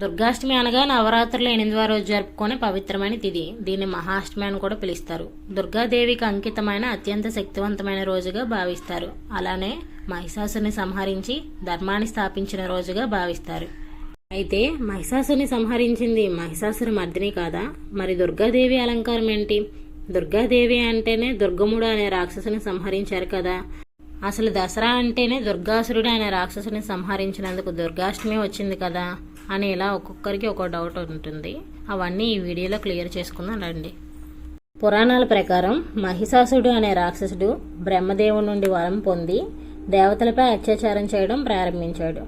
దుర్గాష్టమి అనగా నవరాత్రులు ఎనిమిదవ రోజు జరుపుకునే పవిత్రమైన తిథి దీన్ని మహాష్టమి అని కూడా పిలుస్తారు. దుర్గాదేవికి అంకితమైన అత్యంత శక్తివంతమైన రోజుగా భావిస్తారు. అలానే మహిషాసుని సంహరించి ధర్మాన్ని స్థాపించిన రోజుగా భావిస్తారు. అయితే మహిషాసుని సంహరించింది మహిషాసుని మర్దిని కాదా? మరి దుర్గాదేవి అలంకారం ఏంటి? దుర్గాదేవి అంటేనే దుర్గముడు అనే రాక్షసుని సంహరించారు కదా. అసలు దసరా అంటేనే దుర్గాసురుడు అనే రాక్షసుని సంహరించినందుకు దుర్గాష్టమి వచ్చింది కదా. అని ఇలా ఒక్కొక్కరికి ఒక డౌట్ ఉంటుంది. అవన్నీ ఈ వీడియోలో క్లియర్ చేసుకుందాం రండి. పురాణాల ప్రకారం మహిషాసుడు అనే రాక్షసుడు బ్రహ్మదేవుడి నుండి వరం పొంది దేవతలపై అత్యాచారం చేయడం ప్రారంభించాడు.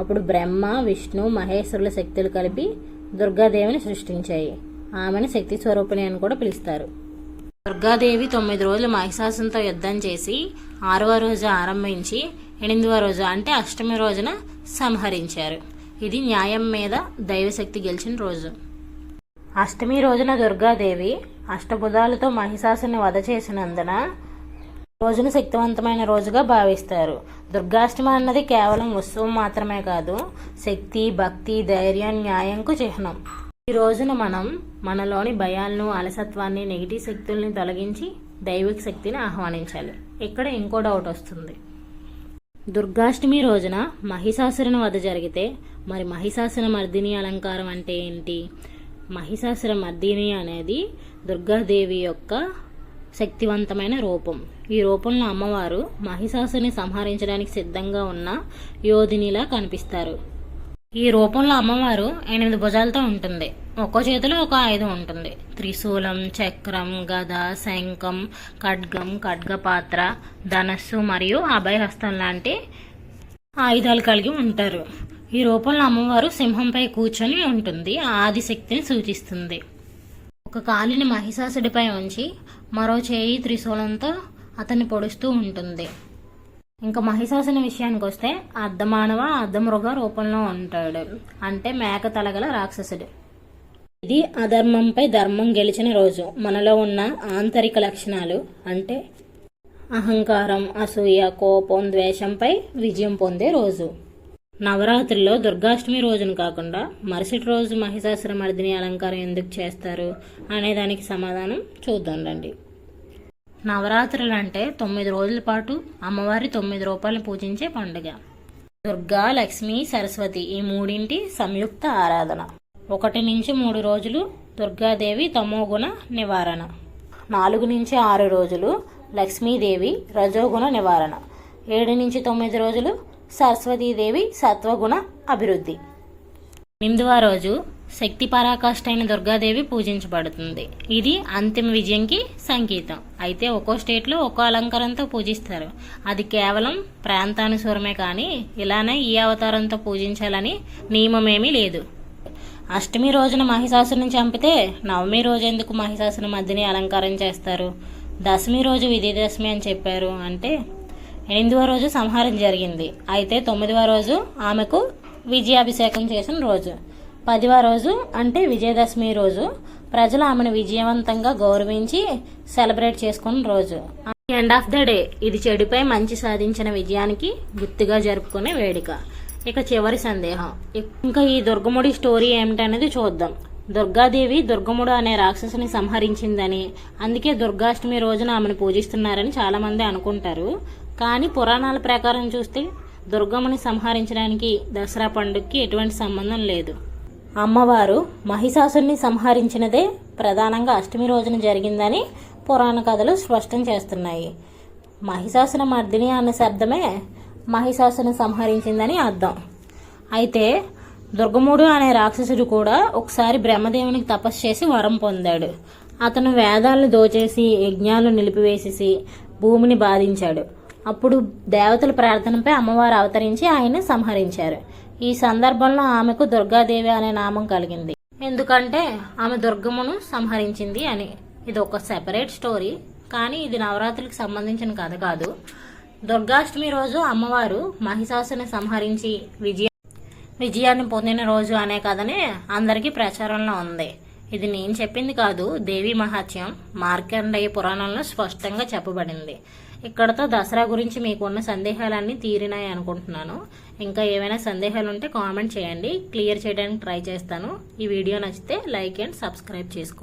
అప్పుడు బ్రహ్మ విష్ణు మహేశ్వరుల శక్తులు కలిపి దుర్గాదేవిని సృష్టించాయి. ఆమెను శక్తి స్వరూపిణి అని కూడా పిలుస్తారు. దుర్గాదేవి తొమ్మిది రోజులు మహిషాసునితో యుద్ధం చేసి ఆరవ రోజు ఆరంభించి ఎనిమిదవ రోజు అంటే అష్టమి రోజున సంహరించారు. ఇది న్యాయం మీద దైవశక్తి గెలిచిన రోజు. అష్టమి రోజున దుర్గాదేవి అష్టబుధాలతో మహిషాసుని వధ చేసినందున రోజును శక్తివంతమైన రోజుగా భావిస్తారు. దుర్గాష్టమి అన్నది కేవలం ఉత్సవం మాత్రమే కాదు శక్తి భక్తి ధైర్యం న్యాయంకు చిహ్నం. ఈ రోజున మనం మనలోని భయాలను అలసత్వాన్ని నెగిటివ్ శక్తుల్ని తొలగించి దైవిక శక్తిని ఆహ్వానించాలి. ఇక్కడ ఇంకో డౌట్ వస్తుంది. దుర్గాష్టమి రోజున మహిషాసురుని వధ జరిగితే మరి మహిషాసుర మర్దిని అలంకారం అంటే ఏంటి? మహిషాసుర మర్దిని అనేది దుర్గాదేవి యొక్క శక్తివంతమైన రూపం. ఈ రూపంలో అమ్మవారు మహిషాసుని సంహరించడానికి సిద్ధంగా ఉన్న యోధినిలా కనిపిస్తారు. ఈ రూపంలో అమ్మవారు ఎనిమిది భుజాలతో ఉంటుంది. ఒక్కో చేతిలో ఒక ఆయుధం ఉంటుంది. త్రిశూలం చక్రం గద శంఖం ఖడ్గం ఖడ్గపాత్ర ధనస్సు మరియు అభయహస్తం లాంటి ఆయుధాలు కలిగి ఉంటారు. ఈ రూపంలో అమ్మవారు సింహంపై కూర్చొని ఉంటుంది. ఆదిశక్తిని సూచిస్తుంది. ఒక కాలిని మహిషాసుడిపై ఉంచి మరో చేయి త్రిశూలంతో అతన్ని పొడుస్తూ ఉంటుంది. ఇంకా మహిషాసుని విషయానికి వస్తే అర్ధమానవ అర్ధమృగ రూపంలో ఉంటాడు. అంటే మేక తలగల రాక్షసుడు. ఇది అధర్మంపై ధర్మం గెలిచిన రోజు. మనలో ఉన్న ఆంతరిక లక్షణాలు అంటే అహంకారం అసూయ కోపం ద్వేషంపై విజయం పొందే రోజు. నవరాత్రిలో దుర్గాష్టమి రోజును కాకుండా మరుసటి రోజు మహిషాసుర మర్దిని అలంకారం ఎందుకు చేస్తారు అనే దానికి సమాధానం చూద్దాం రండి. నవరాత్రులు అంటే తొమ్మిది రోజుల పాటు అమ్మవారి తొమ్మిది రూపాయలు పూజించే పండుగ. దుర్గా లక్ష్మి సరస్వతి ఈ మూడింటి సంయుక్త ఆరాధన. ఒకటి నుంచి మూడు రోజులు దుర్గాదేవి తమోగుణ నివారణ. నాలుగు నుంచి ఆరు రోజులు లక్ష్మీదేవి రజోగుణ నివారణ. ఏడు నుంచి తొమ్మిది రోజులు సరస్వతీదేవి సత్వగుణ అభివృద్ధి. ఎనిమిదవ రోజు శక్తి పరాకాష్ఠ అయిన దుర్గాదేవి పూజించబడుతుంది. ఇది అంతిమ విజయంకి సంకేతం. అయితే ఒక్కో స్టేట్లో ఒక్కో అలంకారంతో పూజిస్తారు. అది కేవలం ప్రాంతానుసూరమే కానీ ఇలానే ఈ అవతారంతో పూజించాలని నియమమేమీ లేదు. అష్టమి రోజున మహిషాసుని చంపితే నవమి రోజు ఎందుకు మహిషాసుని మధ్యని అలంకారం చేస్తారు? దశమి రోజు విజయదశమి అని చెప్పారు అంటే ఎనిమిదవ రోజు సంహారం జరిగింది. అయితే తొమ్మిదవ రోజు ఆమెకు విజయాభిషేకం చేసిన రోజు. పదివ రోజు అంటే విజయదశమి రోజు. ప్రజలు ఆమెను విజయవంతంగా గౌరవించి సెలబ్రేట్ చేసుకున్న రోజు. ఎండ్ ఆఫ్ ద డే ఇది చెడుపై మంచి సాధించిన విజయానికి గుర్తుగా జరుపుకునే వేడుక. ఇక చివరి సందేహం. ఇంకా ఈ దుర్గముడి స్టోరీ ఏమిటనేది చూద్దాం. దుర్గాదేవి దుర్గముడు అనే రాక్షసుని సంహరించిందని అందుకే దుర్గాష్టమి రోజున ఆమెను పూజిస్తున్నారని చాలామంది అనుకుంటారు. కానీ పురాణాల ప్రకారం చూస్తే దుర్గమ్మని సంహరించడానికి దసరా పండుగకి ఎటువంటి సంబంధం లేదు. అమ్మవారు మహిషాసుని సంహరించినదే ప్రధానంగా అష్టమి రోజున జరిగిందని పురాణ కథలు స్పష్టం చేస్తున్నాయి. మహిషాసున మర్దిని అనే శబ్దమే మహిషాసుని సంహరించిందని అర్థం. అయితే దుర్గముడు అనే రాక్షసుడు కూడా ఒకసారి బ్రహ్మదేవునికి తపస్సు చేసి వరం పొందాడు. అతను వేదాలను దోచేసి యజ్ఞాలు నిలిపివేసేసి భూమిని బాధించాడు. అప్పుడు దేవతల ప్రార్థనపై అమ్మవారు అవతరించి ఆయన్ని సంహరించారు. ఈ సందర్భంలో ఆమెకు దుర్గాదేవి అనే నామం కలిగింది. ఎందుకంటే ఆమె దుర్గమును సంహరించింది అని. ఇది ఒక సెపరేట్ స్టోరీ కానీ ఇది నవరాత్రికి సంబంధించిన కథ కాదు. దుర్గాష్టమి రోజు అమ్మవారు మహిషాసుని సంహరించి విజయ విజయాన్ని పొందిన రోజు అనే కథనే అందరికీ ప్రచారంలో ఉంది. ఇది నేను చెప్పింది కాదు దేవి మహాత్యం. మార్కండేయ పురాణంలో స్పష్టంగా చెప్పబడింది. ఇక్కడతో దసరా గురించి మీకున్న సందేహాలన్నీ తీరినాయి అనుకుంటున్నాను. ఇంకా ఏమైనా సందేహాలు ఉంటే కామెంట్ చేయండి. క్లియర్ చేయడానికి ట్రై చేస్తాను. ఈ వీడియో నచ్చితే లైక్ అండ్ సబ్స్క్రైబ్ చేసుకోండి.